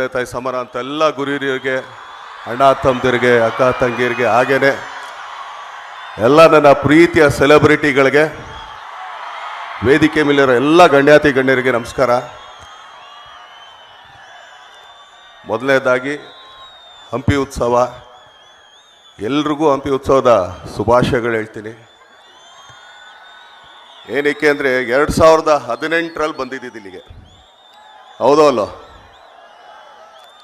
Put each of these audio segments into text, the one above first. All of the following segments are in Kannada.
ತಂದೆ ತಾಯಿ ಸಮಾನ ಅಂತ ಎಲ್ಲ ಗುರಿಯರಿಗೆ, ಅಣ್ಣ ತಮ್ಮದಿರಿಗೆ, ಅಕ್ಕ ತಂಗಿಯರಿಗೆ ಹಾಗೇನೆ ಎಲ್ಲ ನನ್ನ ಪ್ರೀತಿಯ ಸೆಲೆಬ್ರಿಟಿಗಳಿಗೆ, ವೇದಿಕೆ ಮೇಲಿರೋ ಎಲ್ಲ ಗಣ್ಯಾತಿ ಗಣ್ಯರಿಗೆ ನಮಸ್ಕಾರ. ಮೊದಲನೇದಾಗಿ ಹಂಪಿ ಉತ್ಸವ. ಎಲ್ರಿಗೂ ಹಂಪಿ ಉತ್ಸವದ ಶುಭಾಶಯಗಳು ಹೇಳ್ತೀನಿ. ಏನಕ್ಕೆ ಅಂದರೆ ಎರಡು ಸಾವಿರದ ಹದಿನೆಂಟರಲ್ಲಿ ಬಂದಿದ್ದಿದ್ದು ಇಲ್ಲಿಗೆ. ಹೌದೋ ಅಲ್ಲೋ?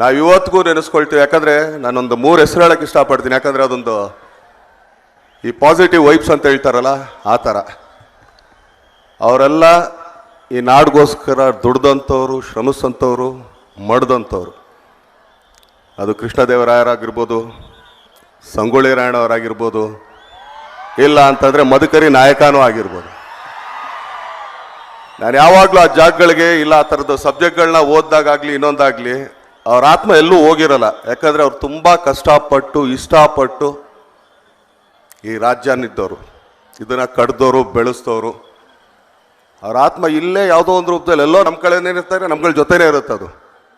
ನಾವು ಇವತ್ತಿಗೂ ನೆನೆಸ್ಕೊಳ್ತೀವಿ. ಯಾಕಂದರೆ ನಾನೊಂದು ಮೂರು ಹೆಸರು ಹೇಳಕ್ಕೆ ಇಷ್ಟಪಡ್ತೀನಿ. ಯಾಕಂದರೆ ಅದೊಂದು ಈ ಪಾಸಿಟಿವ್ ವೈಬ್ಸ್ ಅಂತ ಹೇಳ್ತಾರಲ್ಲ, ಆ ಥರ ಅವರೆಲ್ಲ ಈ ನಾಡಿಗೋಸ್ಕರ ದುಡ್ದಂಥವ್ರು ಶ್ರಮಿಸಂಥವ್ರು ಮಡ್ದಂಥವ್ರು. ಅದು ಕೃಷ್ಣದೇವರಾಯರಾಗಿರ್ಬೋದು, ಸಂಗೊಳ್ಳಿ ರಾಯಣ್ಣವರಾಗಿರ್ಬೋದು, ಇಲ್ಲ ಅಂತಂದರೆ ಮಧುಕರಿ ನಾಯಕನೂ ಆಗಿರ್ಬೋದು. ನಾನು ಯಾವಾಗಲೂ ಆ ಜಾಗಗಳಿಗೆ ಇಲ್ಲ ಆ ಥರದ ಸಬ್ಜೆಕ್ಟ್ಗಳನ್ನ ಓದ್ದಾಗಾಗಲಿ, ಇನ್ನೊಂದಾಗಲಿ ಅವ್ರ ಆತ್ಮ ಎಲ್ಲೂ ಹೋಗಿರಲ್ಲ. ಯಾಕಂದರೆ ಅವ್ರು ತುಂಬ ಕಷ್ಟಪಟ್ಟು, ಇಷ್ಟಪಟ್ಟು ಈ ರಾಜ್ಯನಿದ್ದವರು. ಇದನ್ನು ಕಡ್ದವರು ಬೆಳೆಸ್ತವರು ಅವ್ರ ಆತ್ಮ ಇಲ್ಲೇ ಯಾವುದೋ ಒಂದು ರೂಪದಲ್ಲಿ ಎಲ್ಲೋ ನಮ್ಮ ಕಡೆನೇ ಇರ್ತಾರೆ, ನಮ್ಗಳ ಜೊತೆನೇ ಇರುತ್ತೆ ಅದು.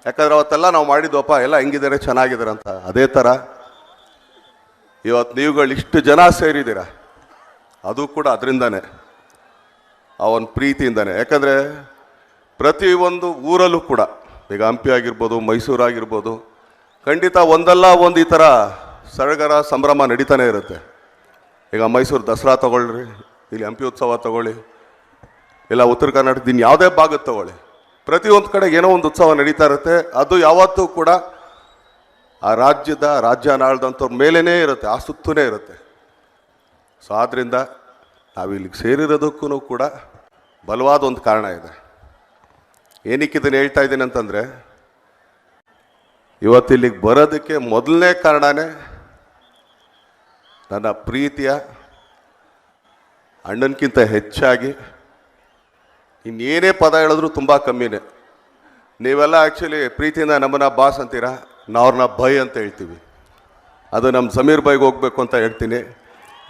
ಯಾಕಂದರೆ ಅವತ್ತೆಲ್ಲ ನಾವು ಮಾಡಿದ್ವಪ್ಪ, ಎಲ್ಲ ಹೆಂಗಿದ್ದಾರೆ, ಚೆನ್ನಾಗಿದ್ದಾರೆ ಅಂತ. ಅದೇ ಥರ ಇವತ್ತು ನೀವುಗಳು ಇಷ್ಟು ಜನ ಸೇರಿದ್ದೀರ? ಅದು ಕೂಡ ಅದರಿಂದನೇ. ಅವನ ಪ್ರೀತಿಯಿಂದನೇ. ಯಾಕಂದರೆ ಪ್ರತಿಯೊಂದು ಊರಲ್ಲೂ ಕೂಡ ಈಗ ಹಂಪಿ ಆಗಿರ್ಬೋದು, ಮೈಸೂರು ಆಗಿರ್ಬೋದು, ಖಂಡಿತ ಒಂದಲ್ಲ ಒಂದು ಈ ಥರ ಸಡಗರ ಸಂಭ್ರಮ ನಡೀತಾನೆ ಇರುತ್ತೆ. ಈಗ ಮೈಸೂರು ದಸರಾ ತೊಗೊಳ್ರಿ, ಇಲ್ಲಿ ಹಂಪಿ ಉತ್ಸವ ತಗೊಳ್ಳಿ, ಇಲ್ಲ ಉತ್ತರ ಕರ್ನಾಟಕದ ಇನ್ನು ಯಾವುದೇ ಭಾಗದ ತೊಗೊಳ್ಳಿ. ಪ್ರತಿಯೊಂದು ಕಡೆ ಏನೋ ಒಂದು ಉತ್ಸವ ನಡೀತಾ ಇರುತ್ತೆ. ಅದು ಯಾವತ್ತೂ ಕೂಡ ಆ ರಾಜ್ಯದ ರಾಜ್ಯ ಆಳ್ದಂಥವ್ರ ಮೇಲೇ ಇರುತ್ತೆ, ಆ ಸುತ್ತೂ ಇರುತ್ತೆ. ಸೊ ಆದ್ದರಿಂದ ನಾವು ಇಲ್ಲಿಗೆ ಸೇರಿರೋದಕ್ಕೂ ಕೂಡ ಬಲವಾದ ಒಂದು ಕಾರಣ ಇದೆ. ಏನಕ್ಕೆ ಇದನ್ನು ಹೇಳ್ತಾ ಇದ್ದೀನಿ ಅಂತಂದರೆ, ಇವತ್ತು ಇಲ್ಲಿಗೆ ಬರೋದಕ್ಕೆ ಮೊದಲನೇ ಕಾರಣನೇ ನನ್ನ ಪ್ರೀತಿಯ ಅಣ್ಣನಕ್ಕಿಂತ ಹೆಚ್ಚಾಗಿ ಇನ್ನೇನೇ ಪದ ಹೇಳಿದ್ರು ತುಂಬ ಕಮ್ಮಿನೇ. ನೀವೆಲ್ಲ ಆ್ಯಕ್ಚುಲಿ ಪ್ರೀತಿಯಿಂದ ನಮ್ಮನ್ನ ಬಾಸ್ ಅಂತೀರಾ? ನಾವು ಅವ್ರನ್ನ ಬೈ ಅಂತ ಹೇಳ್ತೀವಿ. ಅದು ನಮ್ಮ ಸಮೀರ್ ಬೈಗೆ ಹೋಗ್ಬೇಕು ಅಂತ ಹೇಳ್ತೀನಿ.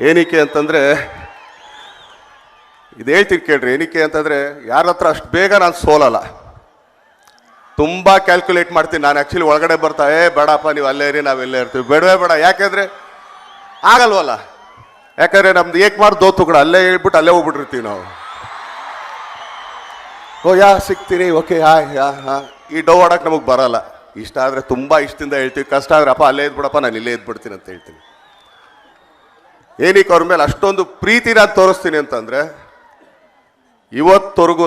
ಏನಕ್ಕೆ ಅಂತಂದರೆ, ಇದು ಹೇಳ್ತೀನಿ ಕೇಳ್ರಿ, ಏನಕ್ಕೆ ಅಂತಂದರೆ ಯಾರ ಹತ್ರ ಅಷ್ಟು ಬೇಗ ನಾನು ಸೋಲಲ್ಲ. ತುಂಬ ಕ್ಯಾಲ್ಕುಲೇಟ್ ಮಾಡ್ತೀನಿ. ನಾನು ಆ್ಯಕ್ಚುಲಿ ಒಳಗಡೆ ಬರ್ತಾ, ಏ, ಬೇಡಪ್ಪ, ನೀವು ಅಲ್ಲೇ ಇರಿ, ನಾವು ಇಲ್ಲೇ ಇರ್ತೀವಿ. ಬೇಡವೇ, ಬೇಡ. ಯಾಕೆಂದರೆ ಆಗಲ್ವಲ್ಲ? ಯಾಕಂದರೆ ನಮ್ದು ಏಕ್ ಮಾಡಿ ದೋತು ಕೂಡ ಅಲ್ಲೇ ಹೇಳ್ಬಿಟ್ಟು ಅಲ್ಲೇ ಹೋಗ್ಬಿಟ್ಟಿರ್ತೀವಿ ನಾವು. ಓ, ಯಾ, ಸಿಗ್ತೀರಿ? ಓಕೆ ಯಾ ಯಾ ಹಾ. ಈ ಡೋ ಆಡಕ್ಕೆ ನಮಗೆ ಬರಲ್ಲ. ಇಷ್ಟ ಆದರೆ ತುಂಬ ಇಷ್ಟದಿಂದ ಹೇಳ್ತೀವಿ. ಕಷ್ಟ ಆದರೆ, ಅಪ್ಪ, ಅಲ್ಲೇ ಇದ್ಬಿಡಪ್ಪ, ನಾನು ಇಲ್ಲೇ ಇದ್ಬಿಡ್ತೀನಿ ಅಂತ ಹೇಳ್ತೀನಿ. ಏನಕ್ಕೆ ಅವ್ರ ಮೇಲೆ ಅಷ್ಟೊಂದು ಪ್ರೀತಿ ನಾನು ತೋರಿಸ್ತೀನಿ ಅಂತಂದರೆ ಇವತ್ತವರೆಗೂ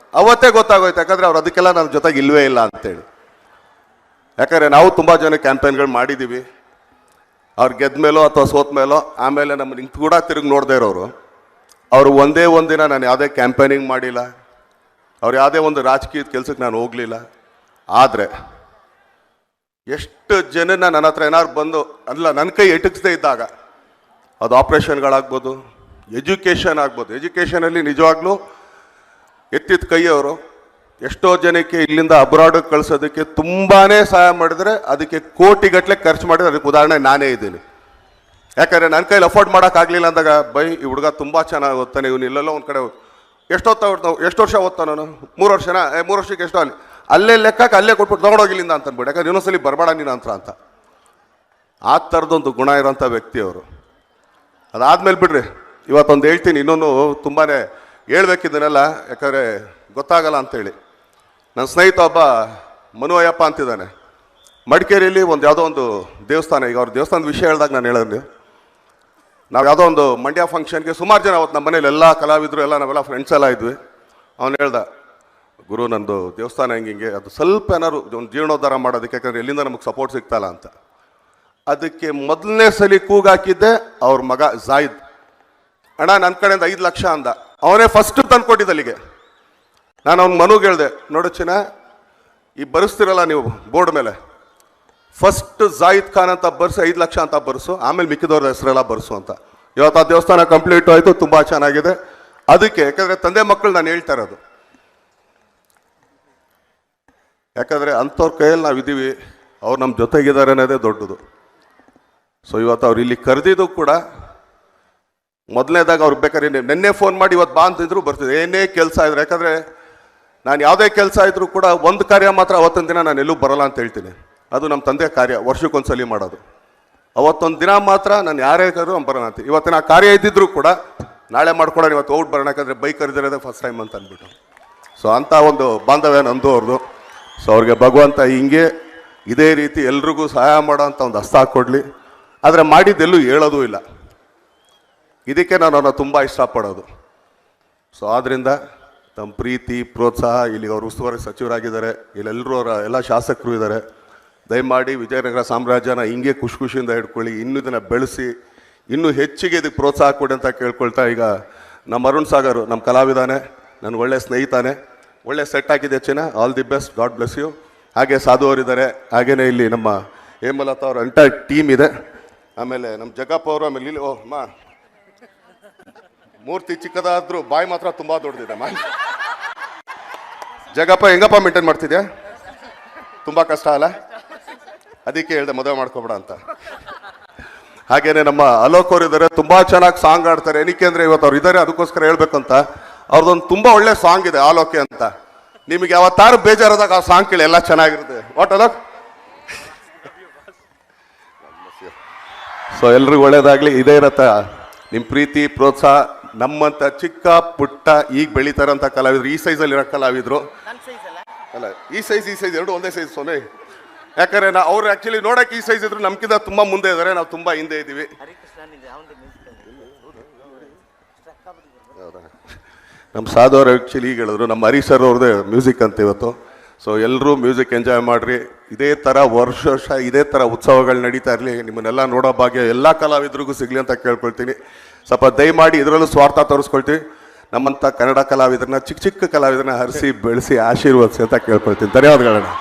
ಅವತ್ತೇ ಗೊತ್ತಾಗೋಯ್ತು, ಯಾಕಂದ್ರೆ ಅವ್ರು ಅದಕ್ಕೆಲ್ಲ ನನ್ನ ಜೊತೆಗೆ ಇಲ್ವೇ ಇಲ್ಲ ಅಂತೇಳಿ. ಯಾಕಂದರೆ ನಾವು ತುಂಬ ಜನ ಕ್ಯಾಂಪೇನ್ಗಳು ಮಾಡಿದ್ದೀವಿ ಅವ್ರು ಗೆದ್ದ ಮೇಲೋ ಅಥವಾ ಸೋತ ಮೇಲೋ, ಆಮೇಲೆ ನಮ್ಮ ನಿಂತು ಕೂಡ ತಿರುಗಿ ನೋಡದೇ ಇರೋರು. ಅವರು ಒಂದೇ ಒಂದಿನ ನಾನು ಯಾವುದೇ ಕ್ಯಾಂಪೇನಿಂಗ್ ಮಾಡಿಲ್ಲ. ಅವ್ರು ಯಾವುದೇ ಒಂದು ರಾಜಕೀಯದ ಕೆಲಸಕ್ಕೆ ನಾನು ಹೋಗಲಿಲ್ಲ. ಆದರೆ, ಎಷ್ಟು ಜನನ ನನ್ನ ಹತ್ರ ಏನಾದ್ರು ಬಂದು, ಅಲ್ಲ ನನ್ನ ಕೈ ಎಟಕಿಸ್ದೇ ಇದ್ದಾಗ, ಅದು ಆಪ್ರೇಷನ್ಗಳಾಗ್ಬೋದು, ಎಜುಕೇಷನ್ ಆಗ್ಬೋದು. ಎಜುಕೇಷನಲ್ಲಿ ನಿಜವಾಗ್ಲೂ ಎತ್ತಿದ ಕೈಯವರು ಎಷ್ಟೋ ಜನಕ್ಕೆ ಇಲ್ಲಿಂದ ಅಬ್ರಾಡಿಗೆ ಕಳಿಸೋದಕ್ಕೆ ತುಂಬಾ ಸಹಾಯ ಮಾಡಿದರೆ ಅದಕ್ಕೆ ಕೋಟಿಗಟ್ಟಲೆ ಖರ್ಚು ಮಾಡಿದರೆ ಅದಕ್ಕೆ ಉದಾಹರಣೆ ನಾನೇ ಇದ್ದೀನಿ. ಯಾಕಂದರೆ ನನ್ನ ಕೈಲಿ ಅಫೋರ್ಡ್ ಮಾಡೋಕ್ಕಾಗಲಿಲ್ಲ ಅಂದಾಗ, ಬೈ, ಈ ಹುಡುಗ ತುಂಬ ಚೆನ್ನಾಗಿ ಓದ್ತಾನೆ, ಇವನು ಇಲ್ಲೆಲ್ಲೋ ಒಂದು ಕಡೆ ಎಷ್ಟೊತ್ತ ಎಷ್ಟು ವರ್ಷ ಓದ್ತಾನ ನಾನು ಮೂರು ವರ್ಷನ? ಮೂರು ವರ್ಷಕ್ಕೆ ಎಷ್ಟೋ ಅಲ್ಲಿ? ಅಲ್ಲೇ ಲೆಕ್ಕಕ್ಕೆ ಅಲ್ಲೇ ಕೊಟ್ಬಿಟ್ಟು ತೊಗೊಂಡೋಗಿಲ್ಲಿಂದ ಅಂತ ಅಂದ್ಬಿಟ್ಟು ಯಾಕಂದ್ರೆ ಇನ್ನೊಂದ್ಸಲಿ ಬರಬೇಡ ನೀನು ಅಂತ ಅಂತ. ಆ ಥರದೊಂದು ಗುಣ ಇರೋಂಥ ವ್ಯಕ್ತಿ ಅವರು. ಅದಾದ್ಮೇಲೆ ಬಿಡ್ರಿ, ಇವತ್ತೊಂದು ಹೇಳ್ತೀನಿ, ಇನ್ನೊಂದು ತುಂಬಾ ಹೇಳ್ಬೇಕಿದ್ದನೆಲ್ಲ ಯಾಕಂದರೆ ಗೊತ್ತಾಗಲ್ಲ ಅಂತೇಳಿ. ನನ್ನ ಸ್ನೇಹಿತ ಒಬ್ಬ ಮನು ಅಯ್ಯಪ್ಪ ಅಂತಿದ್ದಾನೆ. ಮಡಿಕೇರಿಯಲ್ಲಿ ಒಂದು ಯಾವುದೋ ಒಂದು ದೇವಸ್ಥಾನ, ಈಗ ಅವ್ರ ದೇವಸ್ಥಾನದ ವಿಷಯ ಹೇಳಿದಾಗ ನಾನು ಹೇಳಿದ್ರು ನಾವು ಯಾವುದೋ ಒಂದು ಮಂಡ್ಯ ಫಂಕ್ಷನ್ಗೆ ಸುಮಾರು ಜನ ಅವತ್ತು ನಮ್ಮ ಮನೇಲಿ ಎಲ್ಲ ಕಲಾವಿದರು, ಎಲ್ಲ ನಾವೆಲ್ಲ ಫ್ರೆಂಡ್ಸ್ ಎಲ್ಲ ಇದ್ವಿ. ಅವನು ಹೇಳ್ದ, ಗುರು, ನಂದು ದೇವಸ್ಥಾನ ಹೆಂಗೆ ಹಿಂಗೆ, ಅದು ಸ್ವಲ್ಪ ಏನಾದ್ರು ಒಂದು ಜೀರ್ಣೋದ್ಧಾರ ಮಾಡೋದಕ್ಕೆ, ಯಾಕಂದ್ರೆ ಎಲ್ಲಿಂದ ನಮಗೆ ಸಪೋರ್ಟ್ ಸಿಗ್ತಲ್ಲ ಅಂತ. ಅದಕ್ಕೆ ಮೊದಲನೇ ಸಲಿ ಕೂಗಾಕಿದ್ದೆ ಅವ್ರ ಮಗ ಜಾಯಿದ್. ಅಣ್ಣ ನನ್ನ ಕಡೆಯಿಂದ ಐದು ಲಕ್ಷ ಅಂದ. ಅವನೇ ಫಸ್ಟ್ ತಂದು ಕೊಟ್ಟಿದ್ದ ಅಲ್ಲಿಗೆ ನಾನು ಅವ್ನ ಮನುಗೆ ಹೇಳಿದೆ, ನೋಡು ಚಿನ್ನ, ಈ ಬರೆಸ್ತಿರಲ್ಲ ನೀವು ಬೋರ್ಡ್ ಮೇಲೆ. ಫಸ್ಟ್ ಜಾಯಿದ್ ಖಾನ್ ಅಂತ ಬರ್ಸು, ಐದು ಲಕ್ಷ ಅಂತ ಬರ್ಸು, ಆಮೇಲೆ ಮಿಕ್ಕಿದವ್ರ ಹೆಸರೆಲ್ಲ ಬರ್ಸು ಅಂತ. ಇವತ್ತು ಆ ದೇವಸ್ಥಾನ ಕಂಪ್ಲೀಟ್ ಆಯಿತು, ತುಂಬ ಚೆನ್ನಾಗಿದೆ. ಅದಕ್ಕೆ, ಯಾಕಂದರೆ ತಂದೆ ಮಕ್ಕಳು ನಾನು ಹೇಳ್ತಾ ಇರೋದು. ಯಾಕಂದರೆ ಅಂಥವ್ರ ಕೈಯಲ್ಲಿ ನಾವು ಇದ್ದೀವಿ ಅವ್ರು ನಮ್ಮ ಜೊತೆಗಿದ್ದಾರೆ ಅನ್ನೋದೇ ದೊಡ್ಡದು. ಸೊ ಇವತ್ತು ಅವ್ರು ಇಲ್ಲಿ ಕರೆದಿದ್ದು ಕೂಡ ಮೊದಲನೇದಾಗ ಅವ್ರು ಬೇಕಾದ್ರೆ ನಿನ್ನೆ ಫೋನ್ ಮಾಡಿ ಇವತ್ತು ಬಾ ಅಂತಿದ್ರು, ಬರ್ತಿದ್ರು. ಏನೇ ಕೆಲಸ ಇದ್ರೆ ಯಾಕಂದರೆ ನಾನು ಯಾವುದೇ ಕೆಲಸ ಇದ್ರೂ ಕೂಡ ಒಂದು ಕಾರ್ಯ ಮಾತ್ರ ಅವತ್ತೊಂದು ದಿನ ನಾನು ಎಲ್ಲೂ ಬರಲ್ಲ ಅಂತ ಹೇಳ್ತೀನಿ. ಅದು ನಮ್ಮ ತಂದೆ ಕಾರ್ಯ, ವರ್ಷಕ್ಕೊಂದ್ಸಲಿ ಮಾಡೋದು. ಅವತ್ತೊಂದು ದಿನ ಮಾತ್ರ ನಾನು ಯಾರೇ ಕರೆದ್ರು ಅವ್ನು ಬರೋಣ ಅಂತ. ಇವತ್ತಿನ ಕಾರ್ಯ ಇದ್ದಿದ್ರು ಕೂಡ ನಾಳೆ ಮಾಡ್ಕೊಡೋಣ, ಇವತ್ತು ಔಟ್ ಬರೋಣ, ಯಾಕಂದರೆ ಬೈಕ್ ಕರೆದಿರೋದೇ ಫಸ್ಟ್ ಟೈಮ್ ಅಂತ ಅಂದ್ಬಿಟ್ಟು. ಸೊ ಅಂಥ ಒಂದು ಬಾಂಧವ್ಯ ನಂದು ಅವ್ರದ್ದು ಸೊ ಅವ್ರಿಗೆ ಭಗವಂತ ಹಿಂಗೆ ಇದೇ ರೀತಿ ಎಲ್ರಿಗೂ ಸಹಾಯ ಮಾಡೋ ಅಂತ ಒಂದು ಹಸ್ತ ಕೊಡಲಿ ಆದರೆ ಮಾಡಿದ್ದೆಲ್ಲೂ ಹೇಳೋದೂ ಇಲ್ಲ. ಇದಕ್ಕೆ ನಾನು ಅವನ್ನ ತುಂಬ ಇಷ್ಟಪಡೋದು. ಸೊ ಆದ್ದರಿಂದ ತಮ್ಮ ಪ್ರೀತಿ, ಪ್ರೋತ್ಸಾಹ, ಇಲ್ಲಿ ಅವರು ಉಸ್ತುವಾರಿ ಸಚಿವರಾಗಿದ್ದಾರೆ. ಇಲ್ಲೆಲ್ಲರೂ ಅವರ ಎಲ್ಲ ಶಾಸಕರು ಇದ್ದಾರೆ. ದಯಮಾಡಿ ವಿಜಯನಗರ ಸಾಮ್ರಾಜ್ಯನ ಹಿಂಗೆ ಖುಷಿ ಖುಷಿಯಿಂದ ಹಿಡ್ಕೊಳ್ಳಿ. ಇನ್ನೂ ಇದನ್ನು ಬೆಳೆಸಿ, ಇನ್ನೂ ಹೆಚ್ಚಿಗೆ ಇದಕ್ಕೆ ಪ್ರೋತ್ಸಾಹ ಕೊಡಿ ಅಂತ ಕೇಳ್ಕೊಳ್ತಾ ಈಗ ನಮ್ಮ ಅರುಣ್ ಸಾಗರ್, ನಮ್ಮ ಕಲಾವಿದಾನೆ ನನಗೆ ಒಳ್ಳೆ ಸ್ನೇಹಿತಾನೆ. ಒಳ್ಳೆ ಸೆಟ್ ಆಗಿದೆ ಚಿನ್ನ all the best God bless you ಹಾಗೆ ಸಾಧು ಅವರಿದ್ದಾರೆ. ಹಾಗೆಯೇ ಇಲ್ಲಿ ನಮ್ಮ ಹೇಮಲತಾ ಅವ್ರ ಅಂಟ ಟೀಮ್ ಇದೆ. ಆಮೇಲೆ ನಮ್ಮ ಜಗಪ್ಪ ಅವರು, ಆಮೇಲೆ ಇಲ್ಲಿ ಓ ಮಾ ಮೂರ್ತಿ ಚಿಕ್ಕದಾದ್ರೂ ಬಾಯಿ ಮಾತ್ರ ತುಂಬಾ ದೊಡ್ಡದಿದೆ ಮಾ ಜಗಪ್ಪ, ಹೆಂಗಪ್ಪ ಮೇಂಟೈನ್ ಮಾಡ್ತಿದ್ಯಾ? ತುಂಬಾ ಕಷ್ಟ ಅಲ್ಲ? ಅದಕ್ಕೆ ಹೇಳ್ದೆ ಮದುವೆ ಮಾಡ್ಕೊಬೇಡ ಅಂತ. ಹಾಗೇನೆ ನಮ್ಮ ಅಲೋಕ್ ಅವ್ರು ಇದ್ದಾರೆ ತುಂಬಾ ಚೆನ್ನಾಗಿ ಸಾಂಗ್ ಆಡ್ತಾರೆ ಏನಕ್ಕೆ ಅಂದ್ರೆ ಇವತ್ತು ಅವ್ರು ಇದ್ದಾರೆ ಅದಕ್ಕೋಸ್ಕರ ಹೇಳ್ಬೇಕು ಅಂತ ಅವ್ರದ್ದೊಂದು ತುಂಬಾ ಒಳ್ಳೆ ಸಾಂಗ್ ಇದೆ, ಆಲೋಕೆ ಅಂತ. ನಿಮಗೆ ಯಾವತ್ತಾರು ಬೇಜಾರಾದಾಗ ಆ ಸಾಂಗ್ ಕೇಳಿ, ಎಲ್ಲ ಚೆನ್ನಾಗಿರುತ್ತೆ. ವಾಟ್ ಅಲೋಕ್? ಸೊ ಎಲ್ರಿಗೂ ಒಳ್ಳೇದಾಗ್ಲಿ, ಇದೇ ಇರತ್ತ. ನಿಮ್ಮ ಪ್ರೀತಿ, ಪ್ರೋತ್ಸಾಹ ನಮ್ಮಂತ ಚಿಕ್ಕ ಪುಟ್ಟ ಈಗ ಬೆಳೀತಾರಂತ ಕಲಾವಿದ್ರು ಈ ಸೈಜಲ್ಲಿ ಇರೋ ಕಲಾವಿದ್ರು. ಅಲ್ಲ? ಈ ಸೈಜ್ ಈ ಸೈಜ್ ಎರಡು ಒಂದೇ ಸೈಜ್ ಸೊನೆ. ಯಾಕಂದ್ರೆ ನಾ ಅವ್ರು ಆಕ್ಚುಲಿ ನೋಡಕ್ಕೆ ಈ ಸೈಜ್ ಇದ್ರು ನಮ್ಕಿಂತ ತುಂಬಾ ಮುಂದೆ ಇದ್ದಾರೆ ನಾವು ತುಂಬಾ ಹಿಂದೆ ಇದ್ದೀವಿ. ನಮ್ಮ ಸಾಧು ಅವರು ಆ್ಯಕ್ಚುಲಿ ಈಗ ಹೇಳಿದ್ರು ನಮ್ಮ ಹರೀಶ್ ಸರ್ ಅವ್ರದ್ದೇ ಮ್ಯೂಸಿಕ್ ಅಂತ ಇವತ್ತು. ಸೊ ಎಲ್ಲರೂ ಮ್ಯೂಸಿಕ್ ಎಂಜಾಯ್ ಮಾಡಿರಿ. ಇದೇ ಥರ ವರ್ಷ ವರ್ಷ ಇದೇ ಥರ ಉತ್ಸವಗಳು ನಡೀತಾ ಇರಲಿ ನಿಮ್ಮನ್ನೆಲ್ಲ ನೋಡೋ ಭಾಗ್ಯ ಎಲ್ಲ ಕಲಾವಿದ್ರಿಗೂ ಸಿಗಲಿ ಅಂತ ಕೇಳ್ಕೊಳ್ತೀನಿ. ಸ್ವಲ್ಪ ದಯಮಾಡಿ ಇದರಲ್ಲೂ ಸ್ವಾರ್ಥ ತೋರಿಸ್ಕೊಳ್ತೀವಿ. ನಮ್ಮಂಥ ಕನ್ನಡ ಕಲಾವಿದರನ್ನ, ಚಿಕ್ಕ ಚಿಕ್ಕ ಕಲಾವಿದರನ್ನ ಹರಿಸಿ, ಬೆಳೆಸಿ, ಆಶೀರ್ವದಿಸಿ ಅಂತ ಕೇಳ್ಕೊಳ್ತೀನಿ. ಧನ್ಯವಾದಗಳನ್ನ